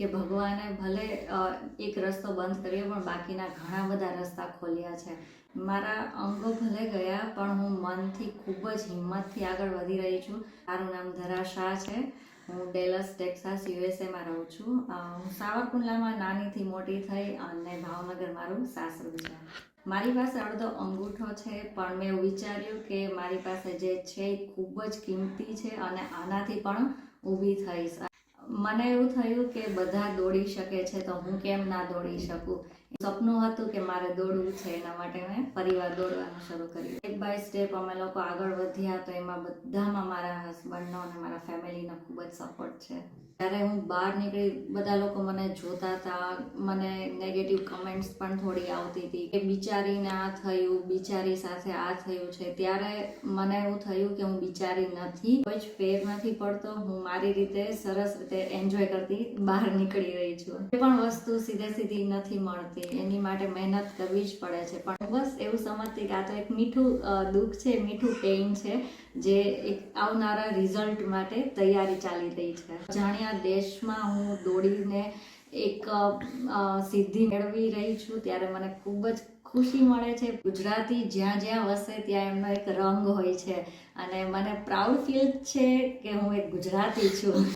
કે ભગવાને ભલે એક રસ્તો બંધ કર્યો, પણ બાકીના ઘણા બધા રસ્તા ખોલ્યા છે. મારા અંગો ભલે ગયા, પણ હું મનથી ખૂબ જ હિંમતથી આગળ વધી રહી છું. મારું નામ ધરા શાહ છે. હું ડેલસ, ટેક્સાસ, યુએસએમાં રહું છું. હું સાવરકુંડલામાં નાનીથી મોટી થઈ અને ભાવનગર મારું સાસરું છે. મારી પાસે અડધો અંગૂઠો છે, પણ મેં વિચાર્યું કે મારી પાસે જે છે એ ખૂબ જ કિંમતી છે અને આનાથી પણ ઊભી થઈશ. મને એવું થયું કે બધા દોડી શકે છે તો હું કેમ ના દોડી શકું? સપનું હતું કે મારે દોડવું છે, એના માટે મેં પરિવાર દોડવાનું શરૂ કર્યું. સ્ટેપ બાય સ્ટેપ અમે લોકો આગળ વધ્યા તો એમાં બધામાં મારા હસબન્ડનો અને મારા ફેમિલીનો ખૂબ જ સપોર્ટ છે. જ્યારે હું બહાર નીકળી બધા લોકો મને જોતા હતા, મને નેગેટિવ કમેન્ટ્સ પણ થોડી આવતી હતી કે બિચારીને આ થયું, બિચારી સાથે આ થયું છે. ત્યારે મને એવું થયું કે હું બિચારી નથી, કોઈ જ ફેર નથી પડતો, હું મારી રીતે સરસ રીતે એન્જોય કરતી, બહાર નીકળી રહી છું. એ પણ વસ્તુ સીધે સીધી નથી મળતી. એની માટે મહેનત કરવી જ પડે છે. પણ બસ એવું સમજતી કે આ તો એક મીઠું દુઃખ છે, મીઠું પેઇન છે, જે એક આવનારા રિઝલ્ટ માટે તૈયારી ચાલી રહી છે. જાણ્યા દેશમાં હું દોડીને એક સિદ્ધિ મેળવી રહી છું, ત્યારે મને ખૂબ જ ખુશી મળે છે. ગુજરાતી જ્યાં જ્યાં વસે ત્યાં એમનો એક રંગ હોય છે. અને મને પ્રાઉડ ફીલ છે કે હું એક ગુજરાતી છું.